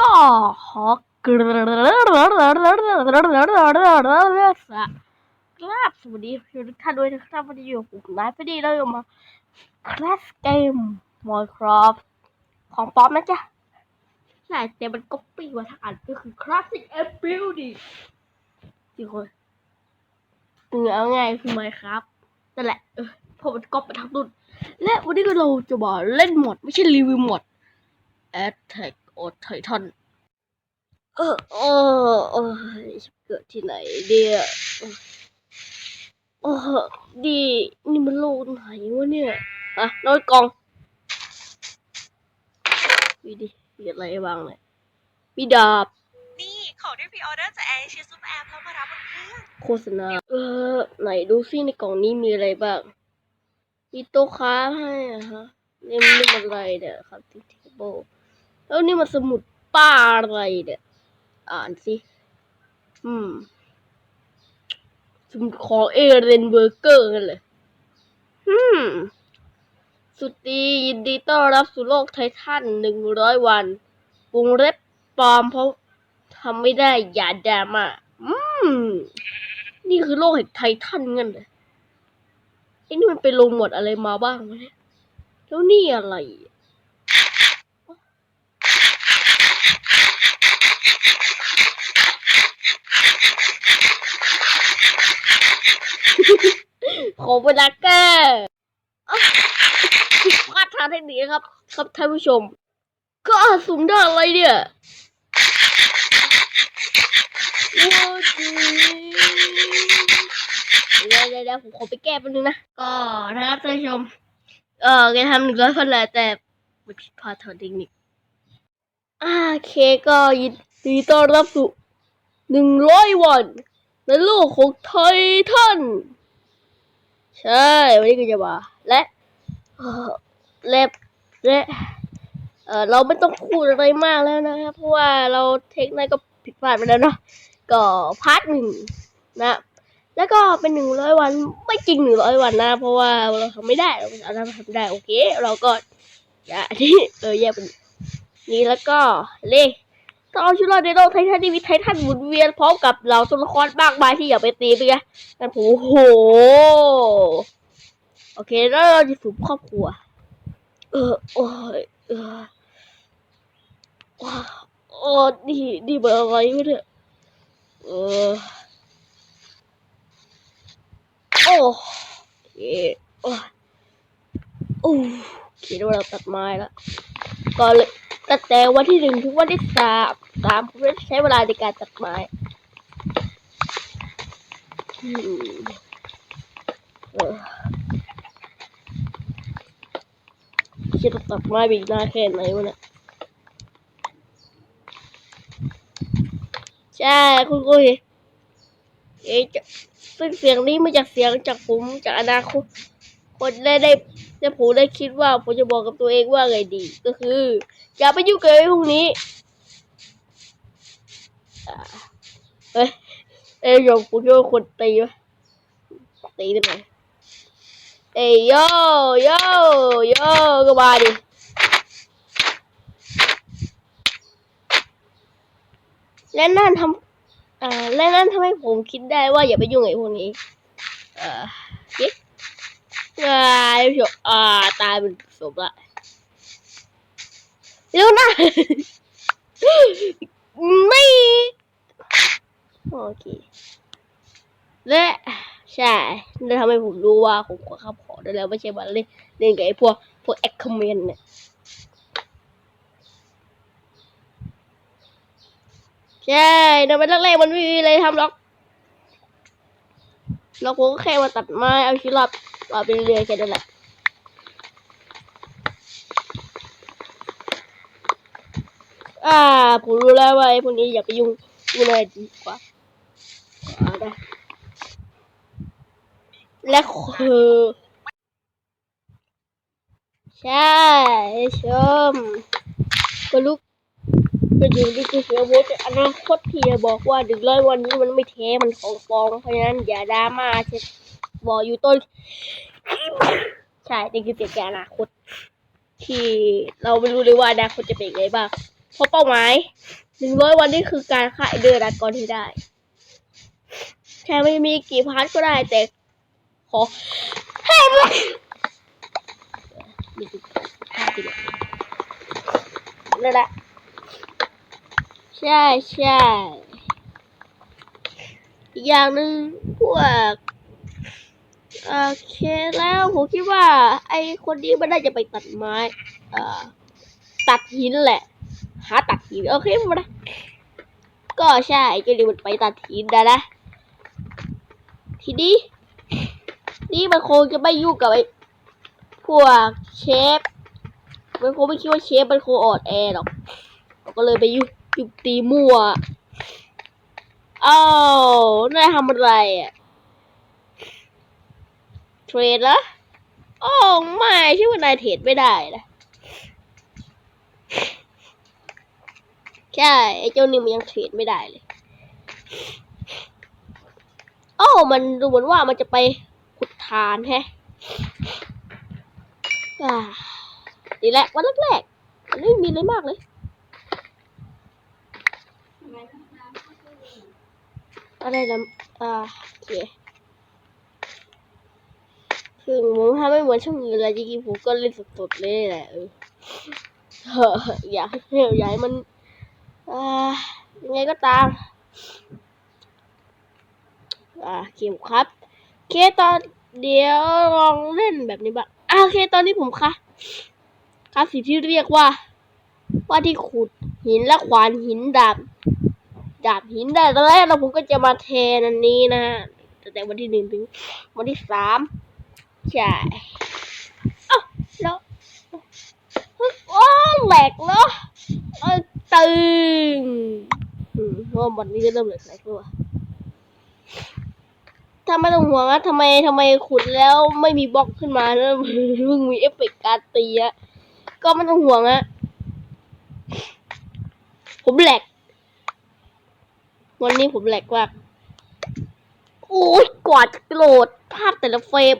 ก็ขอกราบสวัสดีทุกท่านด้วยนะครับวันนี้อยู่กับไลฟ์พอดีเราอยู่มาคลาสเกม Minecraft ของปลอมนะจ๊ะใช่แต่มันก็ปีมาทางอันก็คือ Classic a b i l d i n g จริงคนเอาง่ายคือ Minecraft นั่นแหละเออพอมันก๊อปไปทั้งรุ่น และวันนี้ก็เราจะมาเล่นหมด ไม่ใช่รีวิวหมด Attack on Titan เออเออเออเกิดที่ไหนเนี่ยเออดีนี่มันโลกไหนวะเนี่ยอะน้อยกองมีดิมีอะไรบ้างเลยมีดาบ นี่ของที่พรีออเดอร์จากแอร์เชียซุปแอร์แล้วมา โฆษณา เออ ไหนดูซิในกล่องนี้มีอะไรบ้าง มีโต๊ะค้าให้อะฮะนี่มันนี่มันอะไรเนี่ยครับที่เทเบิลแล้วนี่มันสมุดป้าอะไรเนี่ย อ่านสิ อืม สมุดของเอเรนเบอร์เกอร์กันเลยอืม สุดดียินดีต้อนรับสู่โลกไททันหนึ่งร้อยวันวงเล็บปลอมเพราะทำไม่ได้อย่าดราม่าอืม นี่คือโลกแห่งไททันเงินเลยไอ้นี่มันไปลงหมดอะไรมาบ้างวะเนี่ยแล้วนี่อะไรขอเวลาแก้อ่พลาดทางเทคนิคครับ ครับท่านผู้ชม ก็สุ่มได้อะไรเนี่ย เดี๋ยวเดี๋ยวเดี๋ยวผมขอไปแก้แป๊บนึงนะ ก็นะครับท่านผู้ชม เออแกทำหนึ่งร้อยคนแหละแต่มันผิดพลาดทางเทคนิคอ่าโอเคก็ยินดีต้อนรับสู่หนึ่งร้อยวันในโลกของไททันใช่ วันนี้ก็จะมาและเอ่อและและเออเราไม่ต้องพูดอะไรมากแล้วนะครับ เพราะว่าเราเทคนิคก็ผิดพลาดไปแล้วเนาะ ก็พาร์ทหนึ่งนะ แล้วก็เป็นหนึ่งร้อยวันไม่จริงหนึ่งร้อยวันนะ เพราะว่าเราทำไม่ได้เราสามารถทำได้โอเค เราก็อย่าที่เออแยกเป็นนี่แล้วก็เลขตอนชุดเราในโลกไททันที่มีไททันหมุนเวียนพร้อมกับเหล่าตัวละครมากมายที่อยากไปตีไปไงกันโอ้โห โอเค แล้วเราจะสูบครอบครัว เออ โอ้ยเออว้าวโอ้ดีดีเบอร์อะไรเนี่ย เออโอ้เคโอ้โอ้คิดว่าเราตัดไม้แล้วก็เลยตั้งแต่วันที่หนึ่งถึงวันที่สามสามผมใช้เวลาในการตัดไม้คิดว่าตัดไม้ไปอีกนานแค่ไหนวะเนี่ย ใช่คุณกุยเอ๊ะจะซึ่งเสียงนี้มาจากเสียงจากผมจากอนาคตคนได้ได้ได้ผมได้คิดว่าผมจะบอกกับตัวเองว่าไงดี ก็คือ อย่าไปยุ่งกับไอ้พวกนี้เฮ้ยเอ้ยโยมผมคิดว่าคนตีวะตีได้ไหมเอ้ยโยโยโยก็มาดิ และนั่นทำอ่าและนั่นทำให้ผมคิดได้ว่าอย่าไปยุ่งกับไอ้พวกนี้ เอ่อคิดอ่าผู้ชมอ่าตายเป็นศพละเร็วนะไม่โอเคและใช่นั่นทำให้ผมรู้ว่าผมขอขับขอได้แล้วไม่ใช่ว่าเล่นเล่นกับไอ้พวกพวกแอคคอมเมนเนี่ย ใช่ในวันแรกๆมันไม่มีอะไรทำหรอกเราคงแค่มาตัดไม้เอาชีวิตรอดรอดไปเรื่อยๆแค่นั้นแหละอ่าผมรู้แล้วว่าไอ้พวกนี้อย่าไปยุ่งยุ่งเลยดีกว่าเอาได้และคือใช่ชมก็ลุก ก็อยู่ที่คือเสือโบทอนาคตที่บอกว่าดึกร้อยวันนี้มันไม่แท้มันของปลอมเพราะฉะนั้นอย่าดราม่าเช่นวอกอยู่ต้น ใช่นี่คือเสียงแกอนาคต ที่เราไม่รู้เลยว่าอนาคตจะเป็นยังไงบ้างเพราะเป้าหมายหนึ่งร้อยวันนี่คือการฆ่าเดอร์ดักก่อนให้ได้แค่ไม่มีกี่พาร์ทก็ได้แต่ขอให้มันนี่คือภาพที่แบบนั่นแหละ ใช่ใช่อย่างหนึ่งพวกโอเคแล้วผมคิดว่า ไอคนนี้มันน่าจะไปตัดไม้อ่อตัดหินแหละ หาตัดหินโอเคมานะก็ใช่เจนี่มันไปตัดหินนะนะ ทีนี้ นี่มันคงจะไม่ยุ่งกับไอพวกเชฟมันคงไม่คิดว่าเชฟมันคงอ่อนแอหรอกก็เลยไปยุบ ยุบตีมั่วเอ้านายทำอะไรอะ เทรดเหรอโอ้ไม่ใช่ว่านายเทรดไม่ได้นะ ใช่ ไอ้เจ้านี่มันยังเทรดไม่ได้เลยโอ้มันดูเหมือนว่ามันจะไปขุดฐานแฮะอ่าดีแหละวันแรกๆมันไม่มีอะไรมากเลย อะไรนะอ่าโอเคคือผมทำไม่เหมือนช่องอื่นเลยจริงๆผมก็เล่นสดๆเลยแหละเอออยากให้อยากให้มันอ่ายังไงก็ตาม อ่าเกมครับ เคตอนเดี๋ยวลองเล่นแบบนี้บ้างอ่าเคตอนนี้ผมค่ะครับสิ่งที่เรียกว่า ว่าที่ขุดหินและขวานหินดาบ ดาบหินได้ตอนแรกเราผมก็จะมาแทนอันนี้นะฮะตั้งแต่วันที่หนึ่งถึงวันที่สามใช่อ้าแล้วโอ้แหลกแล้วเออตึงอืมว่าวันนี้ก็เริ่มแหลกๆแล้วถ้าไม่ต้องห่วงนะทำไมทำไมขุดแล้วไม่มีบล็อกขึ้นมาแล้วเพิ่งมีเอฟเฟกต์การตีอะก็ไม่ต้องห่วงอะผมแหลก วันนี้ผมแหลกมากโอ้ยกว่าจะโหลดภาพแต่ละเฟรม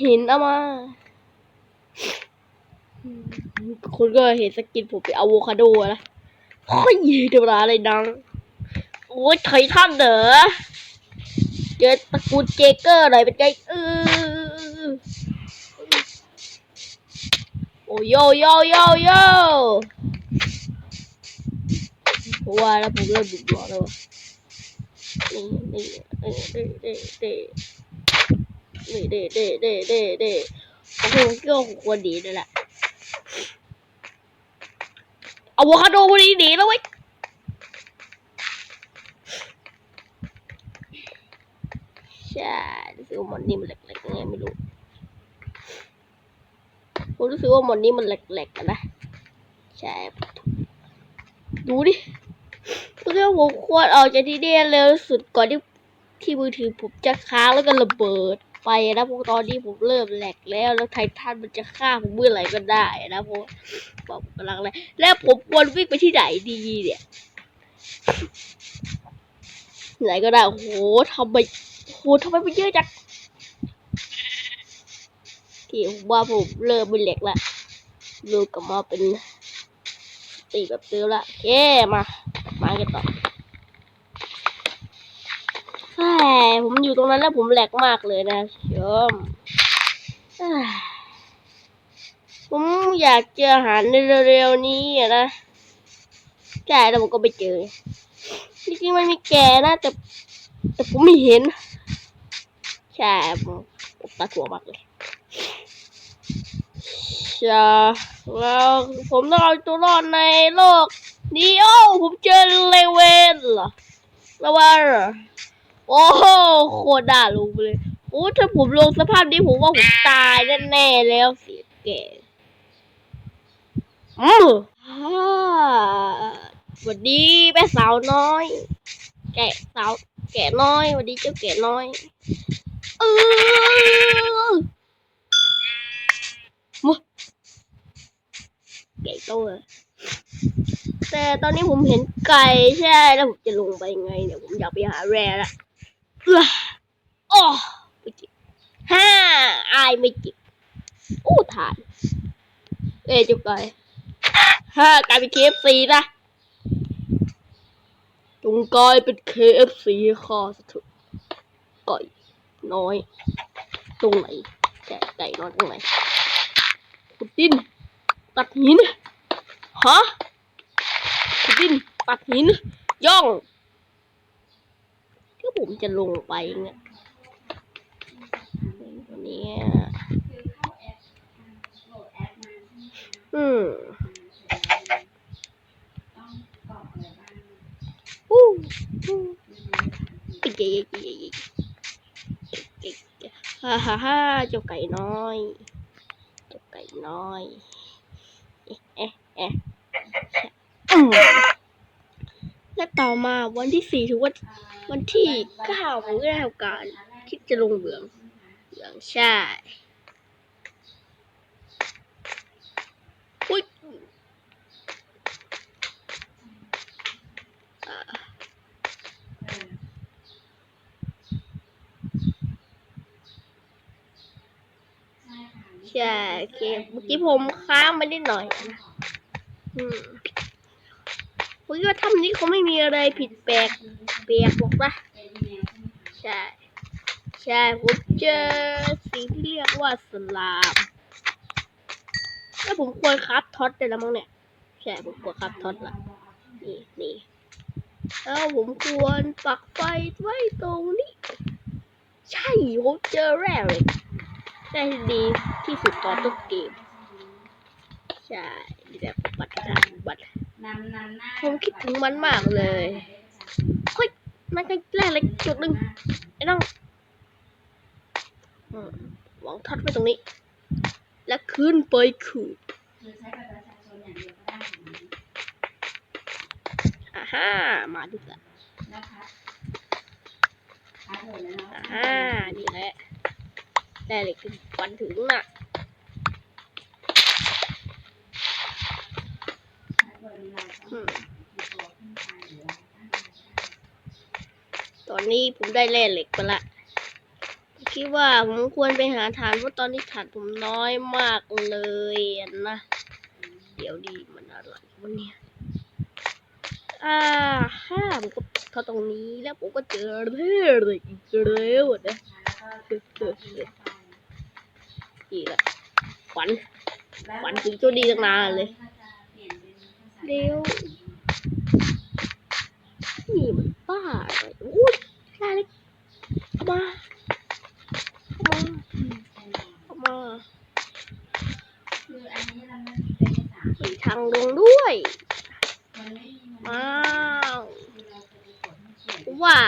เห็นเอามาคนก็เห็นสกินผมเป็นอะโวคาโดนะโอ้ยเดี๋ยวเวลาอะไรดัง โอ้ยไททันเหรอเจอตระกูลเจเกอร์หน่อยเป็นไงเออโอ้โยโยโยโย ผมว่าแล้วผมเริ่มบุกบอแล้วนี่นี่นี่นี่นี่นี่นี่นี่นี่นี่นี่โอเคมันก็ควรดีนั่นแหละอะโวคาโดพอดีหนีแล้วเว้ยใช่รู้สึกว่าหมอนนี่มันแหลกๆยังไงไม่รู้ผมรู้สึกว่าหมอนนี่มันแหลกๆกันนะใช่ดูดิ รู้สึกว่าผมควรออกจากที่นี่เร็วสุดก่อนที่ที่มือถือผมจะค้างแล้วก็ระเบิดไปนะเพราะตอนนี้ผมเริ่มแหลกแล้ว แล้วไททันมันจะฆ่าผมเมื่อไหร่ก็ได้นะเพราะผมกำลังเลยแล้วผมควรวิ่งไปที่ไหนดีเนี่ยไหนก็ได้โอ้โหทำไมโหทำไมมันเยอะจังที่ผมว่าผมเริ่มเป็นเหล็กละลูกกลับมาเป็นตีแบบเดิมละโอเคมา มากันต่อใช่ผมอยู่ตรงนั้นแล้วผมแหลกมากเลยนะชมเอ้ยผมอยากเจออาหารในเร็วๆนี้นะใช่แล้วผมก็ไปเจอจริงๆมันมีแกนะแต่แต่ผมไม่เห็น ใช่ผมตาถั่วมากเลยใช่แล้วผมต้องเอาตัวรอดในโลก นี้โอผมเจอเลเวนเหรอแล้วว่าเหรอโอ้โหโคตรด่าลงไปเลยโอ้ถ้าผมลงสภาพนี้ผมว่าผมตายแน่ๆแล้วเสียแก่อืมอ่าสวัสดีแม่สาวน้อย แกะสาวแกะน้อยสวัสดีเจ้าแกะน้อย แต่ตอนนี้ผมเห็นไก่ใช่แล้วผมจะลงไปไงเนี่ยผมอยากไปหาแร่ละเอื้อโอ้ไม่จิบอู้ทานเอ้จุกไก่ฮ่ากลายเป็น KFC นะจงกลายเป็น KFC ข้าสะเถอะไก่น้อย ตรงไหนแกะไก่น้อยตรงไหนขุดดินตัดหินฮะ ดดินตัดหิน ย่องที่ผมจะลงไปเนี่ยตัวนี้อืมอู้อู้เย้เย้เย้เย้เย้เย้ฮ่าฮ่าฮ่าเจ้าไก่น้อย เจ้าไก่น้อย เอ๊ะเอ๊ะเอ๊ะ และต่อมาวันที่สี่ถึงวันวันที่เก้าผมก็ได้ทำการคิดจะลงเหลืองเหลืองใช่อุ้ยใช่โอเคเมื่อกี้ผมค้างไปนิดหน่อยนะอืม ผมคิดว่าถ้ำนี้เขาไม่มีอะไรผิดแปลกแปลกหรอกนะใช่ใช่ผมเจอสิ่งที่เรียกว่าสลามแล้วผมควรคราฟท็อตได้แล้วมั้งเนี่ยใช่ผมควรคราฟท็อตละนี่นี่แล้วผมควรปักไฟไว้ตรงนี้ ใช่ผมเจอแร่เลยได้ดีที่สุดตอนต้นเกม ใช่แบบบัตรนะบัตร ผมคิดถึงมันมากเลยเฮ้ยนั่นก็แร่เล็กจุดหนึ่งไอ้น้องอืมวางท็อตไว้ตรงนี้ แล้วขึ้นไปขูดอ่าฮ่ามาดูกันอ่าฮ่านี่แหละแร่เหล็กถึงฟันถึงน่ะ ตอนนี้ผมได้แร่เหล็กไปละคิดว่าผมควรไปหาฐานเพราะตอนนี้ฐานผมน้อยมากเลยนะ เดี๋ยวดีมันอะไรวันนี้อ่าห้าผมก็เข้าตรงนี้แล้วผมก็เจอแร่เหล็กอีกแล้วอะนะเออเออเออดีละขวัญขวัญถึงตัวดีตั้งนานเลยเร็ว นี่มันบ้าอะไรอุ้ยได้เลยเอามาเอามาเอามามีทางลงด้วยว้าวว่า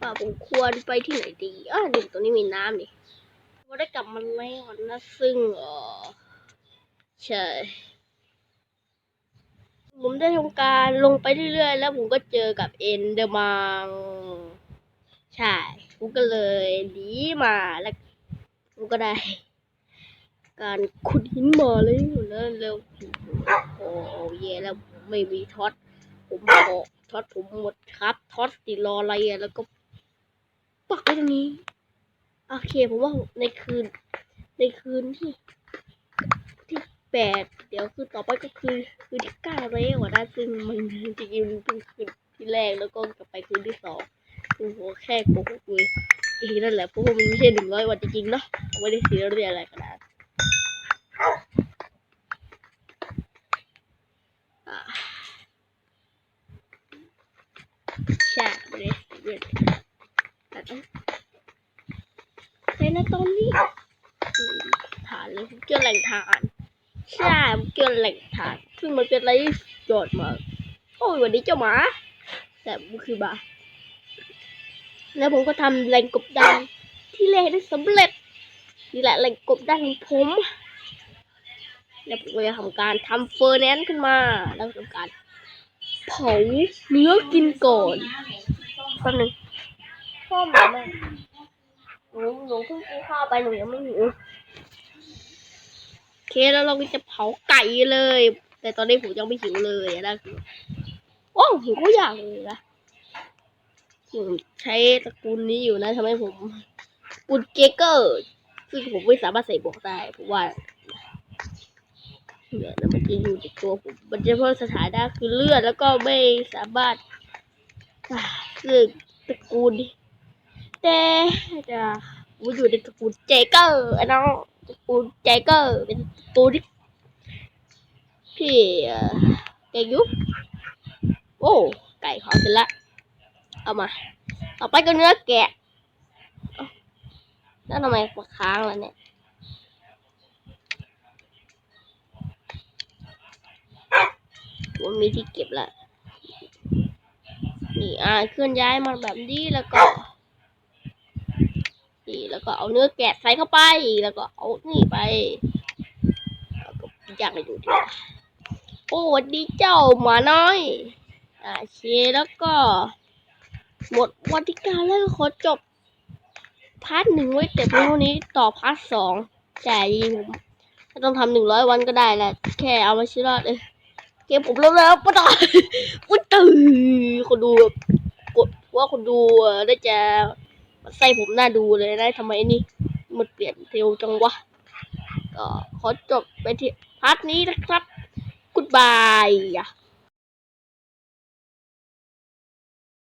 ว่าผมควรไปที่ไหนดีอะเดี๋ยวตรงนี้มีน้ำนี่ผมได้กลับมาแล้วนะซึ่งเออใช่ ผมได้ทำการลงไปเรื่อยๆ แล้วผมก็เจอกับเอ็นเดอร์มังใช่ผมก็เลยหนีมาแล้วผมก็ได้ การขุดหินมาเลยอยู่แล้วแล้วโอ้เย่แล้วไม่มีท็อตผมขอท็อตผมหมดครับท็อตติดรออะไรอะแล้วก็ปักไว้ตรงนี้ โอเคผมว่าในคืน ในคืนที่ แปดเดี๋ยวคือต่อไปก็คือคืนที่เก้าแล้วนะซึ่งมันจริงๆมันเพิ่งคืนที่แรกแล้วก็กลับไปคืนที่สองคือหัวแค่โกหกเลยอีกนั่นแหละเพราะว่ามันไม่ใช่หนึ่งร้อยวันจริงๆเนาะไม่ได้เสียเรียอะไรขนาดใช่ไม่ได้เสียเรียแต่ต้องแต่ในตอนนี้ฐานเลยเจอแหล่งฐาน ใช่ผมเจอแหล่งฐานซึ่งมันเป็นอะไรที่ยอดมากโอ้ยวันนี้เจ้าหมา แต่มันคือบาแล้วผมก็ทำแหล่งกบดานที่แรกได้สำเร็จนี่แหละแหล่งกบดานของผมแล้วผมก็จะทำการทำเฟอร์แนนซ์ขึ้นมา แล้วทำการเผาเนื้อกินก่อนแป๊บนึงพ่อหมาแม่หนูหนูเพิ่งกินข้าวไปหนูยังไม่หิว เคแล้วเราก็จะเผาไก่เลย แต่ตอนนี้ผมยังไม่หิวเลยนะคือโอ้หิวก็อย่างเลยนะผมใช้ตระกูลนี้อยู่นะทำให้ผมตระกูลเกเกอร์ซึ่งผมไม่สามารถใส่บวกได้เพราะว่าเนี่ยวมันจะอยู่ในตัวผมมันจะเพิ่มสถานะคือเลือดแล้วก็ไม่สามารถซึ่งตระกูลแต่จะผมอยู่ในตระกูลเจเกอร์ไอ้น้อง ตระกูลเจเกอร์เป็นปูที่พี่เก่งยุโอ้ ไก่เผาเสร็จละ เอามา ต่อไปก็เนื้อแกะ แล้วทำไมมาค้างแล้วเนี่ยมันมีที่เก็บละนี่อ่าเคลื่อนย้ายมาแบบนี้แล้วก็ นี่แล้วก็เอาเนื้อแกะใส่เข้าไป แล้วก็เอานี่ไปแล้วก็ย่างให้ดูดีโอ้วัสดีเจ้าหมาน้อยอ่าโอเคแล้วก็หมดวันที่ก้าแล้วก็ขอจบพาร์ทหนึ่งไว้แต่เพียงเท่านี้ต่อพาร์ทสองแต่จริงๆผมไม่ต้องทำหนึ่งร้อยวันก็ได้แหละแค่เอามาชิรอดเองเกมผมเริ่มแล้วปะต่ออุ้ยตื่นคนดูกดว่าคนดูได้จะ ใส่ผมน่าดูเลยนะทำไมนี่มันเปลี่ยนเร็วจังวะก็ขอจบไปที่พาร์ทนี้นะครับ กุดบาย